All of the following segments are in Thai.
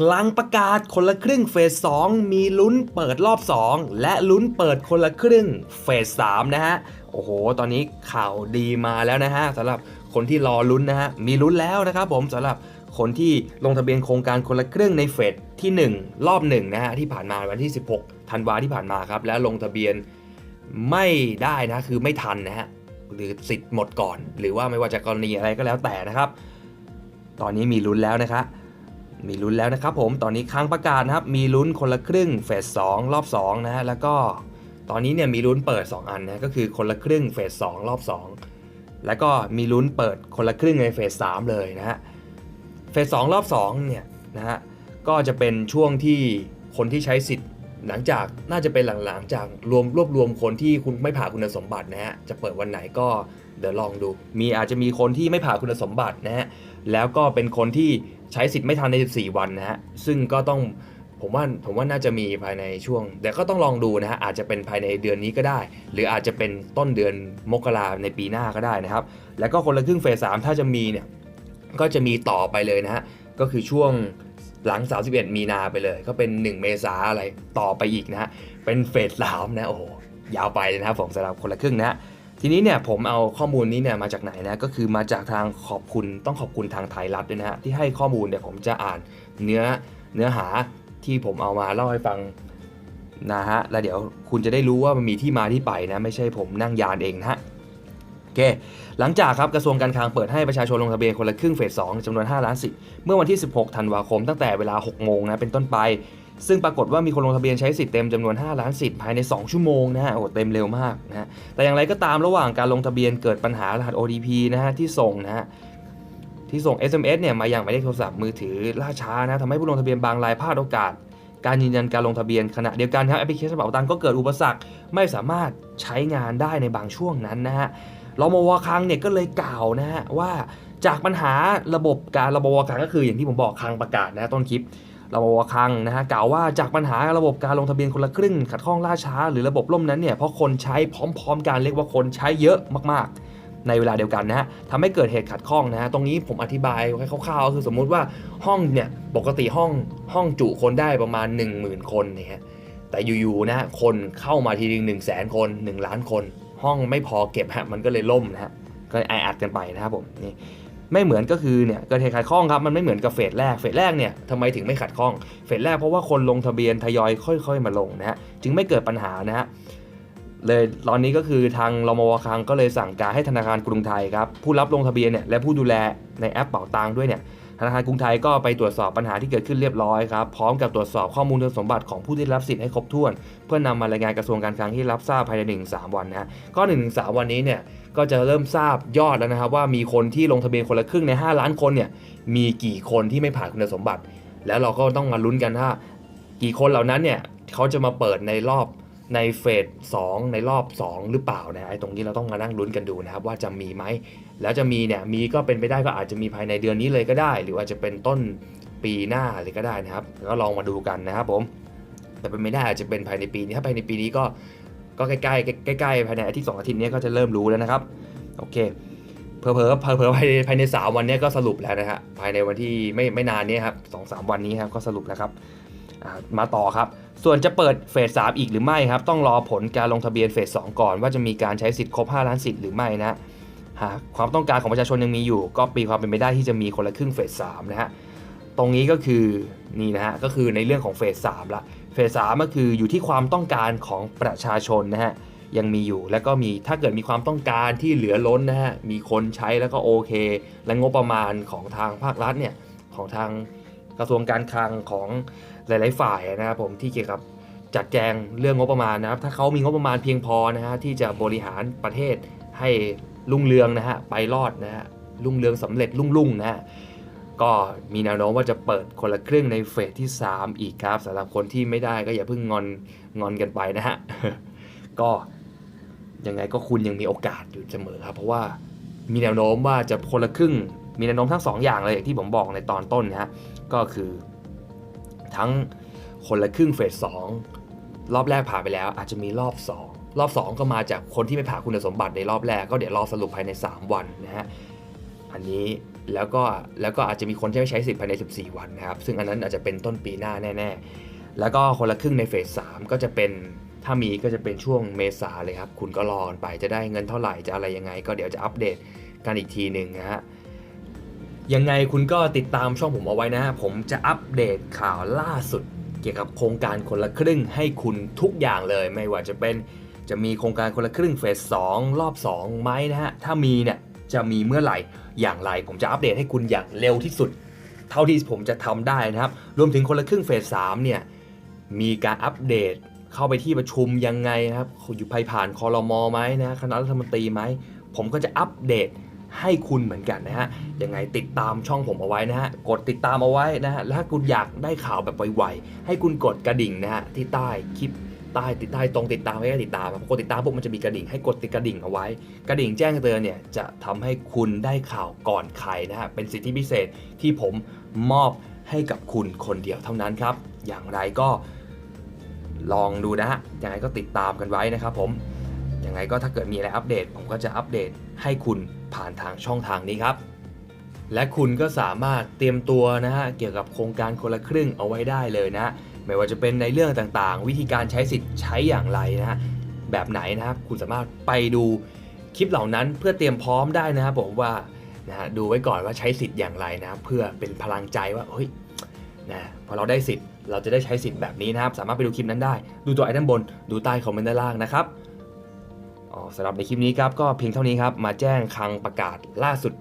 คลังประกาศคนละครึ่งเฟส 2 มีลุ้นเปิดรอบ 2 และลุ้นเปิดคนละครึ่งเฟส 3 นะฮะ โอ้โห ตอนนี้ข่าวดีมาแล้วนะฮะสำหรับคนที่รอลุ้นนะฮะ มีลุ้นแล้วนะครับผมสำหรับคนที่ลงทะเบียนโครงการคนละครึ่งในเฟสที่ 1 รอบ1นะฮะที่ผ่านมาวันที่ 16ธันวาที่ผ่านมาครับและลงทะเบียนไม่ได้นะคือไม่ทันนะฮะหรือสิทธิ์หมดก่อน หรือว่าไม่ว่าจะกรณีอะไรก็แล้วแต่นะครับ ตอนนี้มีลุ้นแล้วนะครับ มีลุ้นแล้วนะครับผมตอนนี้ค้างประกาศนะครับ มีลุ้นคนละครึ่งเฟส2รอบ2นะฮะแล้วก็ตอนนี้เนี่ยมีลุ้นเปิด 2 อันนะก็คือคนละครึ่งเฟส2รอบ 2 แล้วก็มีลุ้นเปิดคนละครึ่งในเฟส3เลยนะฮะเฟส2รอบ2เนี่ยนะฮะก็จะเป็นช่วงที่คนที่ใช้สิทธิ์หลังจากน่าจะเป็นหลังๆจากรวมรวบรวมคนที่คุณไม่ผ่านคุณสมบัตินะฮะจะเปิดวันไหนก็เดี๋ยวลองดู มีอาจจะมีคนที่ไม่ผ่านคุณสมบัตินะฮะแล้วก็เป็นคนที่ ใช้สิทธิ์ไม่ทันใน 14 วันนะฮะ ซึ่งก็ต้องผมว่าผมว่าน่าจะมีภายในช่วงเดี๋ยวก็ต้องลองดูนะฮะ อาจจะเป็นภายในเดือนนี้ก็ได้ หรืออาจจะเป็นต้นเดือนมกราในปีหน้าก็ได้นะครับ แล้วก็คนละครึ่งเฟสสามถ้าจะมีเนี่ย ก็จะมีต่อไปเลยนะฮะ ก็คือช่วงหลัง 31 มีนาไปเลย ก็เป็น 1 เมษาอะไรต่อไปอีกนะฮะ เป็นเฟสสามนะ โอ้โห ยาวไปเลยนะครับผมสำหรับคนละครึ่งนะฮะ ทีนี้เนี่ยผมเอาข้อมูลนี้เนี่ยมาจากไหนนะก็คือมาจากทางขอบคุณต้องขอบคุณทางไทยรัฐด้วยนะฮะที่ให้ข้อมูลเนี่ยวผมจะอ่านเนื้อเนื้อหาที่ผมเอามาเล่าให้ฟังนะฮะแล้วเดี๋ยวคุณจะได้รู้ว่ามันมีที่มาที่ไปนะไม่ใช่ผมนั่งยานเองนะฮะโอเคหลังจากครับกระทรวงการคลังเปิดให้ประชาชนลงทะเบียนคนละครึ่งเฟส2จำนวน 5 ล้านสิทธิ์เมื่อวันที่ 16 ธันวาคมตั้งแต่เวลา 6 โมงนะเป็นต้นไป ซึ่งปรากฏว่ามีคนลงทะเบียนใช้สิทธิ์เต็มจำนวน 5 ล้านสิทธิ์ภายใน 2 ชั่วโมงนะฮะโอ้เต็มเร็วมากนะฮะแต่อย่างไรก็ตามระหว่างการลงทะเบียนเกิดปัญหารหัส OTP นะฮะที่ส่งนะฮะที่ส่ง SMS เนี่ยมาอย่างหมายเลขโทรศัพท์มือถือล่าช้านะทำให้ผู้ลงทะเบียนบางรายพลาดโอกาส การยืนยันการลงทะเบียนขณะเดียวกันครับแอปพลิเคชันเป๋าตังก็เกิดอุปสรรคไม่สามารถใช้งานได้ในบางช่วงนั้นนะฮะรมวคลังเนี่ยก็เลยกล่าวนะฮะว่าจากปัญหาระบบการระบบวคลังก็คืออย่างที่ผมบอกคลังประกาศนะต้นคลิป ระบบคลังนะฮะกล่าวว่าจากปัญหาระบบการลงทะเบียนคนละครึ่ง ขัดข้องล่าช้า หรือระบบล่มนั้นเนี่ยเพราะคนใช้พร้อม ๆกันเรียกว่าคนใช้เยอะมากๆ ในเวลาเดียวกันนะฮะทำให้เกิดเหตุขัดข้องนะฮะตรงนี้ผมอธิบายไว้คร่าวๆก็คือสมมุติว่าห้องเนี่ยปกติห้องห้องจุคนได้ประมาณ 10,000 คนเนี่ยฮะแต่อยู่ๆนะคนเข้ามาทีนึง1 0 0 0 0แสนคน1ล้านคน ห้องไม่พอเก็บฮะมันก็เลยล่มนะฮะก็แออัดกันไปนะครับผมนี่ ไม่เหมือนก็คือเนี่ยเกิดเหตุขัดข้องครับมันไม่เหมือนกับเฟสแรกเฟสแรกเนี่ยทำไมถึงไม่ขัดข้องเฟสแรกเพราะว่าคนลงทะเบียนทยอยค่อย ๆ มาลงนะฮะจึงไม่เกิดปัญหานะฮะเลยตอนนี้ก็คือทางรมวคังก็เลยสั่งการให้ธนาคารกรุงไทยครับผู้รับลงทะเบียนเนี่ยและผู้ดูแลในแอปเป๋าตังค์ด้วยเนี่ย ธนาคารกรุงไทยก็ไปตรวจสอบปัญหาที่เกิดขึ้นเรียบร้อยครับ พร้อมกับตรวจสอบข้อมูลคุณสมบัติของผู้ที่รับสิทธิ์ให้ครบถ้วน เพื่อนำมารายงานกระทรวงการคลังที่รับทราบภายใน1นสวันนะก็1นสวันนี้เนี่ยก็จะเริ่มทราบยอดแล้วนะครับว่ามีคนที่ลงทะเบียนคนละครึ่งใน 5 ล้านคนเนี่ยมีกี่คนที่ไม่ผ่านคุณสมบัติ แล้วเราก็ต้องมาลุ้นกันว่ากี่คนเหล่านั้นเนี่ยเขาจะมาเปิดในรอบ ในเฟส2ในรอบ 2 หรือเปล่านะไอ้ตรงนี้เราต้องมานั่งลุ้นกันดูนะครับ ว่าจะมีไหม แล้วจะมีเนี่ยมีก็เป็นไปได้ก็อาจจะมีภายในเดือนนี้เลยก็ได้ หรือว่าจะเป็นต้นปีหน้าเลยก็ได้นะครับ ก็ลองมาดูกันนะครับผม แต่เป็นไม่ได้อาจจะเป็นภายในปีนี้ถ้าภายในปีนี้ก็ก็ใกล้ๆใกล้ๆภายในอาทิตย์สองอาทิตย์นี้ก็จะเริ่มรู้แล้วนะครับโอเคเพอเพอเพอเพอภายในภายในสามวันนี้ก็สรุปแล้วนะฮะภายในวันที่ไม่ไม่นานนี้ครับสองสามวันนี้ครับก็สรุปแล้วครับ มาต่อครับ ส่วนจะเปิดเฟสสามอีกหรือไม่ครับ ต้องรอผลการลงทะเบียนเฟสสองก่อน ว่าจะมีการใช้สิทธิ์ครบ 5 ล้านสิทธิ์หรือไม่นะหากความต้องการของประชาชนยังมีอยู่ ก็ปีความเป็นไปได้ที่จะมีคนละครึ่งเฟสสามนะฮะตรงนี้ก็คือนี่นะฮะก็คือในเรื่องของเฟสสามละเฟสสามก็คืออยู่ที่ความต้องการของประชาชนนะฮะยังมีอยู่แล้วก็มีถ้าเกิดมีความต้องการที่เหลือล้นนะฮะมีคนใช้แล้วก็โอเค และงบประมาณของทางภาครัฐเนี่ยของทาง กระทรวงการคลังของหลาย ๆ ฝ่ายนะครับผมที่เกี่ยวกับจัดแจงเรื่องงบประมาณนะครับ ถ้าเขามีงบประมาณเพียงพอนะฮะที่จะบริหารประเทศให้รุ่งเรืองนะฮะไปรอดนะฮะรุ่งเรืองสำเร็จรุ่งรุ่งนะฮะก็มีแนวโน้มว่าจะเปิดคนละครึ่งในเฟสที่ 3 อีกครับสำหรับคนที่ไม่ได้ก็อย่าเพิ่งงอนงอนกันไปนะฮะก็ยังไงก็คุณยังมีโอกาสอยู่เสมอครับ เพราะว่ามีแนวโน้มว่าจะคนละครึ่ง มีแนวโน้มทั้ง 2 อย่างเลยอย่างที่ผมบอกในตอนต้นนะฮะก็คือทั้งคนละครึ่งเฟส2รอบแรกผ่านไปแล้ว อาจจะมีรอบ 2 รอบ 2 ก็มาจากคนที่ไม่ผ่านคุณสมบัติในรอบแรกก็เดี๋ยวรอสรุปภายใน 3 วันนะฮะอันนี้แล้วก็แล้วก็อาจจะมีคนที่ไม่ใช้สิทธิ์ภายใน 14 วันนะครับ ซึ่งอันนั้นอาจจะเป็นต้นปีหน้าแน่ๆ แล้วก็คนละครึ่งในเฟส3ก็จะเป็นถ้ามีก็จะเป็นช่วงเมษาเลยครับ คุณก็รอไปจะได้เงินเท่าไหร่จะอะไรยังไง ก็เดี๋ยวจะอัปเดตกันอีกทีหนึ่งนะฮะ ยังไงคุณก็ติดตามช่องผมเอาไว้นะฮะผมจะอัปเดตข่าวล่าสุด เกี่ยวกับโครงการคนละครึ่งให้คุณทุกอย่างเลย ไม่ว่าจะเป็นจะมีโครงการคนละครึ่งเฟส 2 รอบ 2 ไหมนะฮะ ถ้ามีเนี่ยจะมีเมื่อไหร่อย่างไร ผมจะอัปเดตให้คุณอย่างเร็วที่สุด เท่าที่ผมจะทำได้นะครับ รวมถึงคนละครึ่งเฟส 3 เนี่ยมีการอัปเดตเข้าไปที่ประชุมยังไงนะครับ อยู่ภายผ่านคอรมอไหมนะคณะรัฐมนตรีไหม ผมก็จะอัปเดต ให้คุณเหมือนกันนะฮะยังไงติดตามช่องผมเอาไว้นะฮะกดติดตามเอาไว้นะฮะแล้วถ้าคุณอยากได้ข่าวแบบไวๆให้คุณกดกระดิ่งนะฮะที่ใต้คลิปใต้ติดใต้ตรงติดตามไว้ติดตามครับกดติดตามปุ๊บมันจะมีกระดิ่งให้กดติดกระดิ่งเอาไว้ กระดิ่งแจ้งเตือนเนี่ยจะทำให้คุณได้ข่าวก่อนใครนะฮะเป็นสิทธิพิเศษที่ผมมอบให้กับคุณคนเดียวเท่านั้นครับ อย่างไรก็ลองดูนะฮะยังไงก็ติดตามกันไว้นะครับผมยังไงก็ถ้าเกิดมีอะไรอัปเดต ผมก็จะอัปเดต ให้คุณผ่านทางช่องทางนี้ครับ และคุณก็สามารถเตรียมตัวนะฮะเกี่ยวกับโครงการคนละครึ่งเอาไว้ได้เลยนะ ไม่ว่าจะเป็นในเรื่องต่างๆ วิธีการใช้สิทธิ์ใช้อย่างไรนะฮะแบบไหนนะครับคุณสามารถไปดูคลิปเหล่านั้นเพื่อเตรียมพร้อมได้นะครับผมว่านะฮะดูไว้ก่อนว่าใช้สิทธิ์อย่างไรนะเพื่อเป็นพลังใจว่าเฮ้ยนะพอเราได้สิทธิ์เราจะได้ใช้สิทธิ์แบบนี้นะครับ สามารถไปดูคลิปนั้นได้ ดูตัวไอ้ด้านบน ดูใต้คอมเมนต์ด้านล่างนะครับ สำหรับในคลิปนี้ครับก็เพียงเท่านี้ครับมาแจ้งคลังประกาศล่าสุด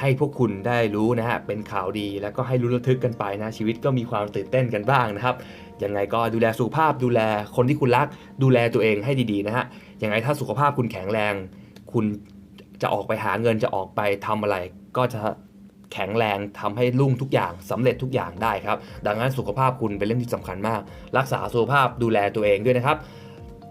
ให้พวกคุณได้รู้นะฮะเป็นข่าวดีแล้วก็ให้รู้ระทึกกันไปนะชีวิตก็มีความตื่นเต้นกันบ้างนะครับยังไงก็ดูแลสุขภาพดูแลคนที่คุณรัก ดูแลตัวเองให้ดีๆนะฮะยังไงถ้าสุขภาพคุณแข็งแรง คุณจะออกไปหาเงินจะออกไปทำอะไร ก็จะแข็งแรงทำให้รุ่งทุกอย่างสำเร็จทุกอย่างได้ครับ ดังนั้นสุขภาพคุณเป็นเรื่องที่สำคัญมาก รักษาสุขภาพดูแลตัวเองด้วยนะครับ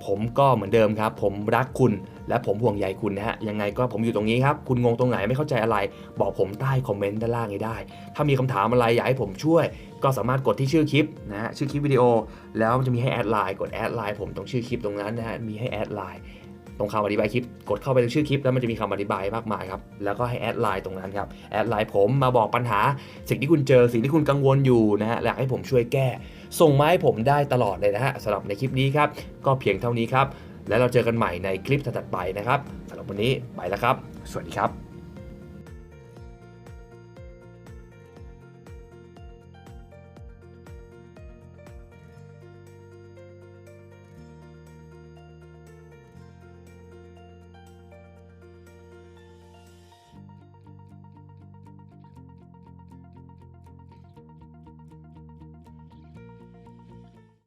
ผมก็เหมือนเดิมครับ ผมรักคุณและผมห่วงใยคุณนะฮะ ยังไงก็ผมอยู่ตรงนี้ครับ คุณงงตรงไหนไม่เข้าใจอะไร บอกผมใต้คอมเมนต์ด้านล่างนี้ได้ ถ้ามีคำถามอะไรอยากให้ผมช่วย ก็สามารถกดที่ชื่อคลิปนะฮะชื่อคลิปวิดีโอ แล้วมันจะมีให้แอดไลน์กดแอดไลน์ผมตรงชื่อคลิปตรงนั้นนะฮะมีให้แอดไลน์ ตรงคำอธิบายคลิป กดเข้าไปในชื่อคลิป แล้วมันจะมีคำอธิบายมากมายครับ แล้วก็ให้แอดไลน์ตรงนั้นครับ แอดไลน์ผมมาบอกปัญหา สิ่งที่คุณเจอ สิ่งที่คุณกังวลอยู่นะฮะและอยากให้ผมช่วยแก้ ส่งมาให้ผมได้ตลอดเลยนะฮะสำหรับในคลิปนี้ครับ ก็เพียงเท่านี้ครับ แล้วเราเจอกันใหม่ในคลิปถัดไปนะครับสำหรับวันนี้ไปแล้วครับ สวัสดีครับ